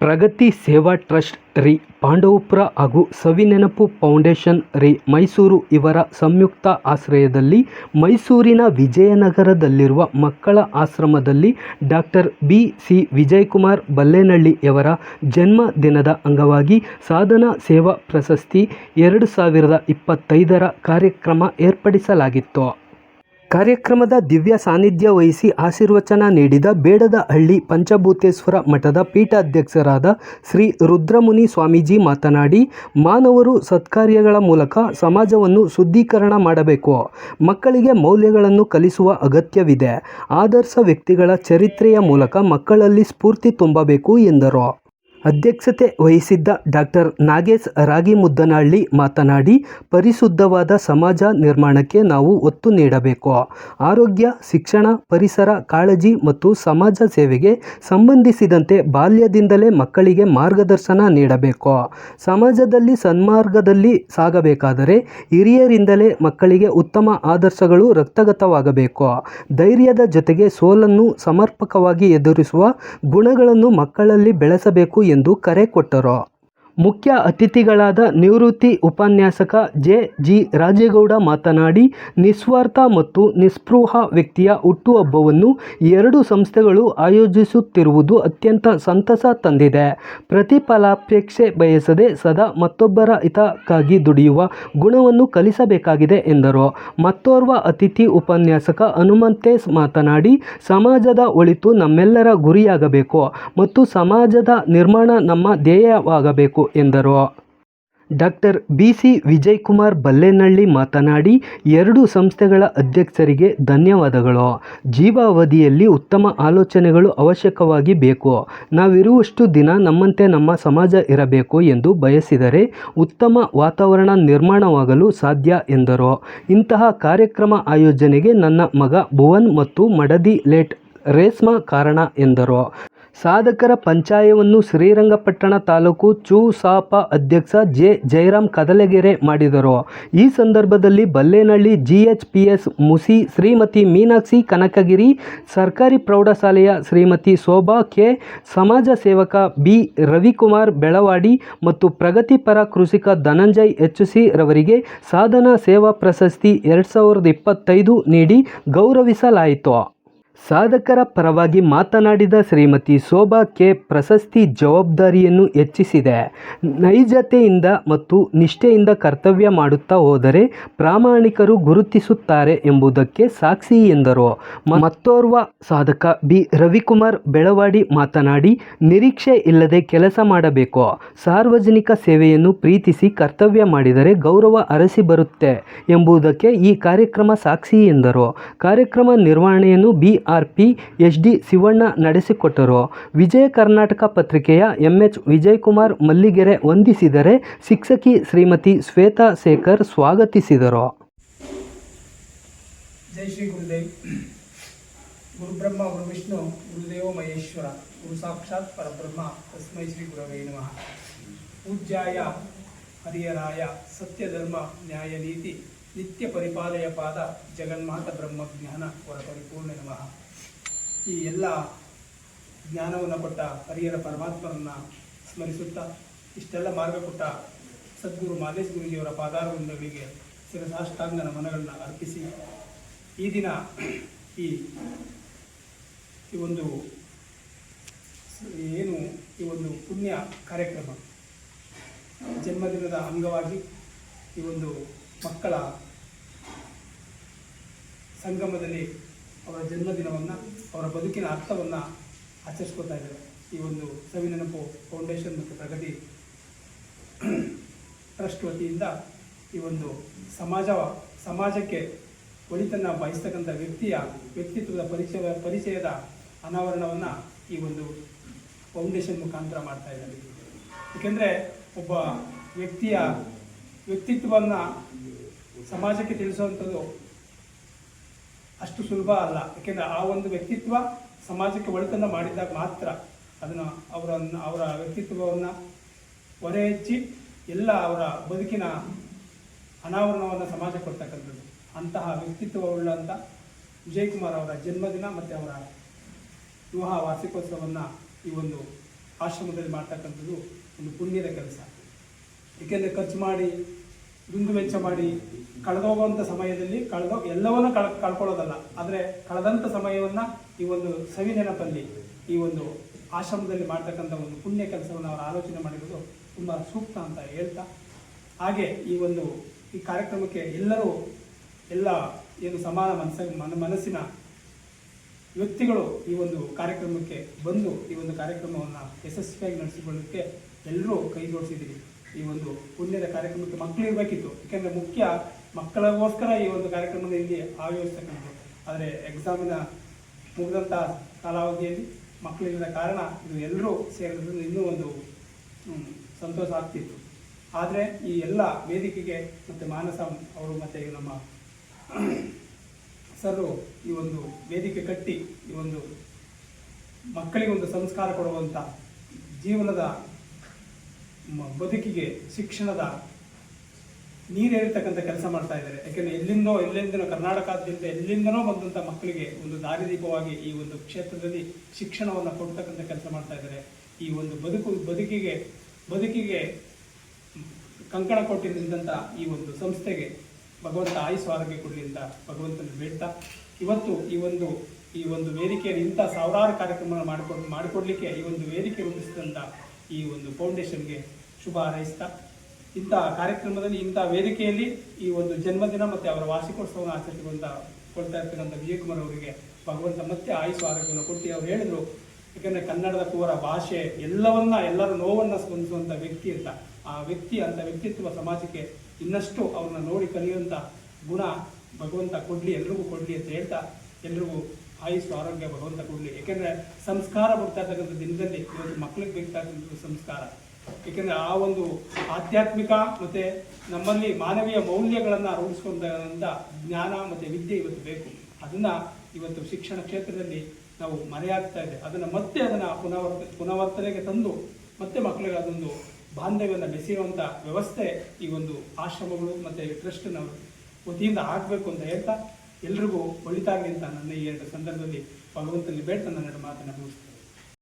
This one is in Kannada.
ಪ್ರಗತಿ ಸೇವಾ ಟ್ರಸ್ಟ್ ರಿ ಪಾಂಡವಪುರ ಹಾಗೂ ಸವಿನೆನಪು ಫೌಂಡೇಶನ್ ರಿ ಮೈಸೂರು ಇವರ ಸಂಯುಕ್ತ ಆಶ್ರಯದಲ್ಲಿ ಮೈಸೂರಿನ ವಿಜಯನಗರದಲ್ಲಿರುವ ಮಕ್ಕಳ ಆಶ್ರಮದಲ್ಲಿ ಡಾಕ್ಟರ್ ಬಿ ಸಿ ವಿಜಯಕುಮಾರ್ ಬಲ್ಲೇನಹಳ್ಳಿಯವರ ಜನ್ಮದಿನದ ಅಂಗವಾಗಿ ಸಾಧನಾ ಸೇವಾ ಪ್ರಶಸ್ತಿ ಎರಡು ಸಾವಿರದ ಇಪ್ಪತ್ತೈದರ ಕಾರ್ಯಕ್ರಮ ಏರ್ಪಡಿಸಲಾಗಿತ್ತು. ಕಾರ್ಯಕ್ರಮದ ದಿವ್ಯ ಸಾನ್ನಿಧ್ಯ ವಹಿಸಿ ಆಶೀರ್ವಚನ ನೀಡಿದ ಬೇಡದಹಳ್ಳಿ ಪಂಚಭೂತೇಶ್ವರ ಮಠದ ಪೀಠಾಧ್ಯಕ್ಷರಾದ ಶ್ರೀ ರುದ್ರಮುನಿ ಸ್ವಾಮೀಜಿ ಮಾತನಾಡಿ, ಮಾನವರು ಸತ್ಕಾರ್ಯಗಳ ಮೂಲಕ ಸಮಾಜವನ್ನು ಶುದ್ಧೀಕರಣ ಮಾಡಬೇಕು. ಮಕ್ಕಳಿಗೆ ಮೌಲ್ಯಗಳನ್ನು ಕಲಿಸುವ ಅಗತ್ಯವಿದೆ. ಆದರ್ಶ ವ್ಯಕ್ತಿಗಳ ಚರಿತ್ರೆಯ ಮೂಲಕ ಮಕ್ಕಳಲ್ಲಿ ಸ್ಫೂರ್ತಿ ತುಂಬಬೇಕು ಎಂದರು. ಅಧ್ಯಕ್ಷತೆ ವಹಿಸಿದ್ದ ಡಾಕ್ಟರ್ ನಾಗೇಶ್ ರಾಗಿಮುದ್ದನಹಳ್ಳಿ ಮಾತನಾಡಿ, ಪರಿಶುದ್ಧವಾದ ಸಮಾಜ ನಿರ್ಮಾಣಕ್ಕೆ ನಾವು ಒತ್ತು ನೀಡಬೇಕು. ಆರೋಗ್ಯ, ಶಿಕ್ಷಣ, ಪರಿಸರ, ಕಾಳಜಿ ಮತ್ತು ಸಮಾಜ ಸೇವೆಗೆ ಸಂಬಂಧಿಸಿದಂತೆ ಬಾಲ್ಯದಿಂದಲೇ ಮಕ್ಕಳಿಗೆ ಮಾರ್ಗದರ್ಶನ ನೀಡಬೇಕು. ಸಮಾಜದಲ್ಲಿ ಸನ್ಮಾರ್ಗದಲ್ಲಿ ಸಾಗಬೇಕಾದರೆ ಹಿರಿಯರಿಂದಲೇ ಮಕ್ಕಳಿಗೆ ಉತ್ತಮ ಆದರ್ಶಗಳು ರಕ್ತಗತವಾಗಬೇಕು. ಧೈರ್ಯದ ಜೊತೆಗೆ ಸೋಲನ್ನು ಸಮರ್ಪಕವಾಗಿ ಎದುರಿಸುವ ಗುಣಗಳನ್ನು ಮಕ್ಕಳಲ್ಲಿ ಬೆಳೆಸಬೇಕು ಎಂದು ಕರೆ ಕೊಟ್ಟರು? ಮುಖ್ಯ ಅತಿಥಿಗಳಾದ ನಿವೃತ್ತಿ ಉಪನ್ಯಾಸಕ ಜೆ ಜಿ ರಾಜೇಗೌಡ ಮಾತನಾಡಿ, ನಿಸ್ವಾರ್ಥ ಮತ್ತು ನಿಸ್ಪೃಹ ವ್ಯಕ್ತಿಯ ಹುಟ್ಟುಹಬ್ಬವನ್ನು ಎರಡು ಸಂಸ್ಥೆಗಳು ಆಯೋಜಿಸುತ್ತಿರುವುದು ಅತ್ಯಂತ ಸಂತಸ ತಂದಿದೆ. ಪ್ರತಿಫಲಾಪೇಕ್ಷೆ ಬಯಸದೆ ಸದಾ ಮತ್ತೊಬ್ಬರ ಹಿತಕ್ಕಾಗಿ ದುಡಿಯುವ ಗುಣವನ್ನು ಕಲಿಸಬೇಕಾಗಿದೆ ಎಂದರು. ಮತ್ತೋರ್ವ ಅತಿಥಿ ಉಪನ್ಯಾಸಕ ಹನುಮಂತೇಶ್ ಮಾತನಾಡಿ, ಸಮಾಜದ ಒಳಿತು ನಮ್ಮೆಲ್ಲರ ಗುರಿಯಾಗಬೇಕು ಮತ್ತು ಸಮಾಜದ ನಿರ್ಮಾಣ ನಮ್ಮ ಧ್ಯೇಯವಾಗಬೇಕು ಎಂದರು. Doctor B C Vijayakumar Ballenahalli ಮಾತನಾಡಿ, ಎರಡು ಸಂಸ್ಥೆಗಳ ಅಧ್ಯಕ್ಷರಿಗೆ ಧನ್ಯವಾದಗಳು. ಜೀವಾವಧಿಯಲ್ಲಿ ಉತ್ತಮ ಆಲೋಚನೆಗಳು ಅವಶ್ಯಕವಾಗಿ ಬೇಕು. ನಾವಿರುವಷ್ಟು ದಿನ ನಮ್ಮಂತೆ ನಮ್ಮ ಸಮಾಜ ಇರಬೇಕು ಎಂದು ಬಯಸಿದರೆ ಉತ್ತಮ ವಾತಾವರಣ ನಿರ್ಮಾಣವಾಗಲು ಸಾಧ್ಯ ಎಂದರು. ಇಂತಹ ಕಾರ್ಯಕ್ರಮ ಆಯೋಜನೆಗೆ ನನ್ನ ಮಗ ಭುವನ್ ಮತ್ತು ಮಡದಿ ಲೇಟ್ ರೇಸ್ಮಾ ಕಾರಣ ಎಂದರು. ಸಾಧಕರ ಪಂಚಾಯವನ್ನು ಶ್ರೀರಂಗಪಟ್ಟಣ ತಾಲೂಕು ಚೂಸಾಪ ಅಧ್ಯಕ್ಷ ಜೆ ಜಯರಾಮ್ ಕದಲಗೆರೆ ಮಾಡಿದರು. ಈ ಸಂದರ್ಭದಲ್ಲಿ ಬಲ್ಲೇನಹಳ್ಳಿ ಜಿಎಚ್ಪಿಎಸ್ ಮುಸಿ ಶ್ರೀಮತಿ ಮೀನಾಕ್ಷಿ ಕನಕಗಿರಿ, ಸರ್ಕಾರಿ ಪ್ರೌಢಶಾಲೆಯ ಶ್ರೀಮತಿ ಶೋಭಾ ಕೆ, ಸಮಾಜ ಸೇವಕ ಬಿ ರವಿಕುಮಾರ್ ಬೆಳವಾಡಿ ಮತ್ತು ಪ್ರಗತಿಪರ ಕೃಷಿಕ ಧನಂಜಯ್ ಎಚ್ ಸಿ ರವರಿಗೆ ಸಾಧನಾ ಸೇವಾ ಪ್ರಶಸ್ತಿ ಎರಡು ಸಾವಿರದ ಇಪ್ಪತ್ತೈದು ನೀಡಿ ಗೌರವಿಸಲಾಯಿತು. ಸಾಧಕರ ಪರವಾಗಿ ಮಾತನಾಡಿದ ಶ್ರೀಮತಿ ಶೋಭಾ ಕೆ ಪ್ರಶಸ್ತಿ ಜವಾಬ್ದಾರಿಯನ್ನು ಹೆಚ್ಚಿಸಿದೆ. ನೈಜತೆಯಿಂದ ಮತ್ತು ನಿಷ್ಠೆಯಿಂದ ಕರ್ತವ್ಯ ಮಾಡುತ್ತಾ ಹೋದರೆ ಪ್ರಾಮಾಣಿಕರು ಗುರುತಿಸುತ್ತಾರೆ ಎಂಬುದಕ್ಕೆ ಸಾಕ್ಷಿ ಎಂದರು. ಮತ್ತೋರ್ವ ಸಾಧಕ ಬಿ ರವಿಕುಮಾರ್ ಬೆಳವಾಡಿ ಮಾತನಾಡಿ, ನಿರೀಕ್ಷೆ ಇಲ್ಲದೆ ಕೆಲಸ ಮಾಡಬೇಕು. ಸಾರ್ವಜನಿಕ ಸೇವೆಯನ್ನು ಪ್ರೀತಿಸಿ ಕರ್ತವ್ಯ ಮಾಡಿದರೆ ಗೌರವ ಅರಸಿ ಬರುತ್ತೆ ಎಂಬುದಕ್ಕೆ ಈ ಕಾರ್ಯಕ್ರಮ ಸಾಕ್ಷಿ ಎಂದರು. ಕಾರ್ಯಕ್ರಮ ನಿರ್ವಹಣೆಯನ್ನು B R P H D Shivanna ನಡೆಸಿಕೊಟ್ಟರು. ವಿಜಯ ಕರ್ನಾಟಕ ಪತ್ರಿಕೆಯ ಎಂ ಎಚ್ ವಿಜಯಕುಮಾರ್ ಮಲ್ಲಿಗೆರೆ ವಂದಿಸಿದರೆ ಶಿಕ್ಷಕಿ ಶ್ರೀಮತಿ ಶ್ವೇತಾ ಶೇಖರ್ ಸ್ವಾಗತಿಸಿದರು. ಜೈ ಶ್ರೀ ಗುರುದೇವ್. ಗುರುಬ್ರಹ್ಮ, ಗುರು ವಿಷ್ಣು, ಗುರುದೇವ ಮಹೇಶ್ವರ, ಗುರು ಸಾಕ್ಷಾತ್ ಪರಬ್ರಹ್ಮ, ತಸ್ಮೈ ಶ್ರೀ ಗುರವೇ ನಮಃ. ಪೂಜ್ಯಾಯ ಹರಿಯರಾಯ ಸತ್ಯಧರ್ಮ ನ್ಯಾಯ ನೀತಿ ನಿತ್ಯ ಪರಿಪಾಲಯ ಪಾದ ಜಗನ್ಮಾತ ಬ್ರಹ್ಮಜ್ಞಾನ ವರ ಪರಿಪೂರ್ಣ ನಮಃ. ಈ ಎಲ್ಲ ಜ್ಞಾನವನ್ನು ಕೊಟ್ಟ ಹರಿಯರ ಪರಮಾತ್ಮರನ್ನು ಸ್ಮರಿಸುತ್ತಾ ಇಷ್ಟೆಲ್ಲ ಮಾರ್ಗ ಕೊಟ್ಟ ಸದ್ಗುರು ಮಾದೇಶ್ ಗುರುಜಿಯವರ ಪಾದಾರವಿಂದಗಳಿಗೆ ಶಿರಸಾಷ್ಟಾಂಗ ನಮನಗಳನ್ನು ಅರ್ಪಿಸಿ ಈ ದಿನ ಈ ಈ ಒಂದು ಏನು ಈ ಒಂದು ಪುಣ್ಯ ಕಾರ್ಯಕ್ರಮ ಜನ್ಮದಿನದ ಅಂಗವಾಗಿ ಈ ಒಂದು ಮಕ್ಕಳ ಸಂಗಮದಲ್ಲಿ ಅವರ ಜನ್ಮದಿನವನ್ನು, ಅವರ ಬದುಕಿನ ಅರ್ಥವನ್ನು ಆಚರಿಸ್ಕೊತಾ ಇದ್ದಾರೆ. ಈ ಒಂದು ಸವಿನೆನಪು ಫೌಂಡೇಶನ್ ಮತ್ತು ಪ್ರಗತಿ ಟ್ರಸ್ಟ್ ವತಿಯಿಂದ ಈ ಒಂದು ಸಮಾಜ, ಸಮಾಜಕ್ಕೆ ಒಳಿತನ್ನ ಬಯಸ್ತಕ್ಕಂಥ ವ್ಯಕ್ತಿಯ ವ್ಯಕ್ತಿತ್ವದ ಪರಿಚಯ, ಪರಿಚಯದ ಅನಾವರಣವನ್ನು ಈ ಒಂದು ಫೌಂಡೇಶನ್ ಮುಖಾಂತರ ಮಾಡ್ತಾ ಇದ್ದಾರೆ. ಏಕೆಂದರೆ ಒಬ್ಬ ವ್ಯಕ್ತಿಯ ವ್ಯಕ್ತಿತ್ವವನ್ನು ಸಮಾಜಕ್ಕೆ ತಿಳಿಸುವಂಥದ್ದು ಅಷ್ಟು ಸುಲಭ ಅಲ್ಲ. ಯಾಕೆಂದರೆ ಆ ಒಂದು ವ್ಯಕ್ತಿತ್ವ ಸಮಾಜಕ್ಕೆ ಒಳಿತನ್ನು ಮಾಡಿದಾಗ ಮಾತ್ರ ಅದನ್ನು ಅವರನ್ನು, ಅವರ ವ್ಯಕ್ತಿತ್ವವನ್ನು ಹೊರೆ ಹೆಚ್ಚಿ ಎಲ್ಲ ಅವರ ಬದುಕಿನ ಅನಾವರಣವನ್ನು ಸಮಾಜ ಕೊಡ್ತಕ್ಕಂಥದ್ದು. ಅಂತಹ ವ್ಯಕ್ತಿತ್ವವುಳ್ಳಂಥ ವಿಜಯಕುಮಾರ್ ಅವರ ಜನ್ಮದಿನ ಮತ್ತು ಅವರ ವಿವಾಹ ವಾರ್ಷಿಕೋತ್ಸವವನ್ನು ಈ ಒಂದು ಆಶ್ರಮದಲ್ಲಿ ಮಾಡ್ತಕ್ಕಂಥದ್ದು ಒಂದು ಪುಣ್ಯದ ಕೆಲಸ. ಏಕೆಂದರೆ ಖರ್ಚು ಮಾಡಿ ದುಂದು ವೆಚ್ಚ ಮಾಡಿ ಕಳೆದೋಗುವಂಥ ಸಮಯದಲ್ಲಿ ಕಳೆದೋ ಎಲ್ಲವನ್ನೂ ಕಳ್ ಕಳ್ಕೊಳ್ಳೋದಲ್ಲ. ಆದರೆ ಕಳೆದಂಥ ಸಮಯವನ್ನು ಈ ಒಂದು ಸವಿ ನೆನಪಲ್ಲಿ ಈ ಒಂದು ಆಶ್ರಮದಲ್ಲಿ ಮಾಡ್ತಕ್ಕಂಥ ಒಂದು ಪುಣ್ಯ ಕೆಲಸವನ್ನು ಅವರು ಆಲೋಚನೆ ಮಾಡಿರೋದು ತುಂಬ ಸೂಕ್ತ ಅಂತ ಹೇಳ್ತಾ. ಹಾಗೆ ಈ ಒಂದು ಈ ಕಾರ್ಯಕ್ರಮಕ್ಕೆ ಎಲ್ಲರೂ ಎಲ್ಲ ಏನು ಸಮಾನ ಮನಸ್ಸ, ಮನ, ಮನಸ್ಸಿನ ವ್ಯಕ್ತಿಗಳು ಈ ಒಂದು ಕಾರ್ಯಕ್ರಮಕ್ಕೆ ಬಂದು ಈ ಒಂದು ಕಾರ್ಯಕ್ರಮವನ್ನು ಯಶಸ್ವಿಯಾಗಿ ನಡೆಸಿಕೊಳ್ಳೋದಕ್ಕೆ ಎಲ್ಲರೂ ಕೈ ಜೋಡಿಸಿದ್ದೀರಿ. ಈ ಒಂದು ಪುಣ್ಯದ ಕಾರ್ಯಕ್ರಮಕ್ಕೆ ಮಕ್ಕಳು ಇರಬೇಕಿತ್ತು. ಯಾಕೆಂದರೆ ಮುಖ್ಯ ಮಕ್ಕಳಿಗೋಸ್ಕರ ಈ ಒಂದು ಕಾರ್ಯಕ್ರಮದ ಇಲ್ಲಿ ಆಯೋಜಿಸ್ತಕ್ಕಂಥದ್ದು ಆದರೆ ಎಕ್ಸಾಮಿನ ಮುಗಿದಂಥ ಕಾಲಾವಧಿಯಲ್ಲಿ ಮಕ್ಕಳಿಲ್ಲದ ಕಾರಣ ಇದು ಎಲ್ಲರೂ ಸೇರಿದ್ರಿಂದ ಇನ್ನೂ ಒಂದು ಸಂತೋಷ ಆಗ್ತಿತ್ತು. ಆದರೆ ಈ ಎಲ್ಲ ವೇದಿಕೆಗೆ ಮತ್ತು ಮಾನಸ ಅವರು ಮತ್ತು ನಮ್ಮ ಸರ್ ಈ ಒಂದು ವೇದಿಕೆ ಕಟ್ಟಿ ಈ ಒಂದು ಮಕ್ಕಳಿಗೆ ಒಂದು ಸಂಸ್ಕಾರ ಕೊಡುವಂಥ ಜೀವನದ ಬದುಕಿಗೆ ಶಿಕ್ಷಣದ ನೀರೇರ್ತಕ್ಕಂಥ ಕೆಲಸ ಮಾಡ್ತಾ ಇದ್ದಾರೆ. ಯಾಕೆಂದರೆ ಎಲ್ಲಿಂದೋ, ಎಲ್ಲಿಂದನೋ ಕರ್ನಾಟಕದಿಂದ ಎಲ್ಲಿಂದನೋ ಬಂದಂಥ ಮಕ್ಕಳಿಗೆ ಒಂದು ದಾರಿದೀಪವಾಗಿ ಈ ಒಂದು ಕ್ಷೇತ್ರದಲ್ಲಿ ಶಿಕ್ಷಣವನ್ನು ಕೊಡ್ತಕ್ಕಂಥ ಕೆಲಸ ಮಾಡ್ತಾ ಇದ್ದಾರೆ. ಈ ಒಂದು ಬದುಕು, ಬದುಕಿಗೆ ಬದುಕಿಗೆ ಕಂಕಣ ಕೊಟ್ಟು ಈ ಒಂದು ಸಂಸ್ಥೆಗೆ ಭಗವಂತ ಆಯುಸ್ ಆರೋಗ್ಯ ಕೊಡಲಿ ಭಗವಂತನ ಬೇಡ್ತಾ ಇವತ್ತು ಈ ಒಂದು ಈ ಒಂದು ವೇದಿಕೆಯಲ್ಲಿ ಇಂಥ ಸಾವಿರಾರು ಕಾರ್ಯಕ್ರಮ ಮಾಡಿಕೊಡ್, ಮಾಡಿಕೊಡ್ಲಿಕ್ಕೆ ಈ ಒಂದು ವೇದಿಕೆ ರೂಪಿಸಿದಂಥ ಈ ಒಂದು ಫೌಂಡೇಶನ್ಗೆ ಶುಭ ಹಾರೈಸ್ತಾ ಇಂಥ ಕಾರ್ಯಕ್ರಮದಲ್ಲಿ, ಇಂಥ ವೇದಿಕೆಯಲ್ಲಿ ಈ ಒಂದು ಜನ್ಮದಿನ ಮತ್ತು ಅವರ ವಾರ್ಷಿಕೋತ್ಸವವನ್ನು ಆಚರಿಸಿಕೊಂತ, ಕೊಡ್ತಾ ಇರ್ತಕ್ಕಂಥ ವಿಜಯಕುಮಾರ್ ಅವರಿಗೆ ಭಗವಂತ ಮತ್ತೆ ಆಯುಷ್ ಆರೋಗ್ಯವನ್ನು ಕೊಟ್ಟು ಅವ್ರು ಹೇಳಿದ್ರು, ಯಾಕಂದರೆ ಕನ್ನಡದ ಕೂರ ಭಾಷೆ ಎಲ್ಲವನ್ನ, ಎಲ್ಲರ ನೋವನ್ನು ಸ್ಪಂದಿಸುವಂಥ ವ್ಯಕ್ತಿ ಅಂತ. ಆ ವ್ಯಕ್ತಿ ಅಂತ ವ್ಯಕ್ತಿತ್ವ ಸಮಾಜಕ್ಕೆ ಇನ್ನಷ್ಟು ಅವ್ರನ್ನ ನೋಡಿ ಕಲಿಯುವಂಥ ಗುಣ ಭಗವಂತ ಕೊಡಲಿ, ಎಲ್ರಿಗೂ ಕೊಡಲಿ ಅಂತ ಹೇಳ್ತಾ, ಎಲ್ರಿಗೂ ಆಯುಸು ಆರೋಗ್ಯ ಭಗವಂತ ಕೊಡಲಿ. ಯಾಕೆಂದರೆ ಸಂಸ್ಕಾರ ಬರ್ತಾ ಇರ್ತಕ್ಕಂಥ ದಿನದಲ್ಲಿ ಇವತ್ತು ಮಕ್ಕಳಿಗೆ ಬೇಕಾದಂಥ ಸಂಸ್ಕಾರ ಏಕೆಂದರೆ ಆ ಒಂದು ಆಧ್ಯಾತ್ಮಿಕ ಮತ್ತು ನಮ್ಮಲ್ಲಿ ಮಾನವೀಯ ಮೌಲ್ಯಗಳನ್ನು ರೂಢಿಸ್ಕೊಂಡ ಜ್ಞಾನ ಮತ್ತು ವಿದ್ಯೆ ಇವತ್ತು ಬೇಕು. ಅದನ್ನು ಇವತ್ತು ಶಿಕ್ಷಣ ಕ್ಷೇತ್ರದಲ್ಲಿ ನಾವು ಮರೆಯಾಗ್ತಾ ಇದೆ. ಅದನ್ನು ಮತ್ತೆ ಅದನ್ನು ಪುನರ್ವರ್ತ ಪುನರ್ವರ್ತನೆಗೆ ತಂದು ಮತ್ತೆ ಮಕ್ಕಳಿಗೆ ಅದೊಂದು ಬಾಂಧವ್ಯವನ್ನು ಬೆಸೆಯುವಂಥ ವ್ಯವಸ್ಥೆ ಈ ಒಂದು ಆಶ್ರಮಗಳು ಮತ್ತು ಟ್ರಸ್ಟ್ನವರು ವತಿಯಿಂದ ಆಗಬೇಕು ಅಂತ ಹೇಳ್ತಾ ಎಲ್ರಿಗೂ ಒಳಿತಾಗಲಿ ಅಂತ ನನ್ನ ಈ ಎರಡು ಸಂದರ್ಭದಲ್ಲಿ ಭಗವಂತನಲ್ಲಿ ಬೇಡ ನನ್ನ ಎರಡು ಮಾತನ್ನು ಮುಗಿಸ್ತೇನೆ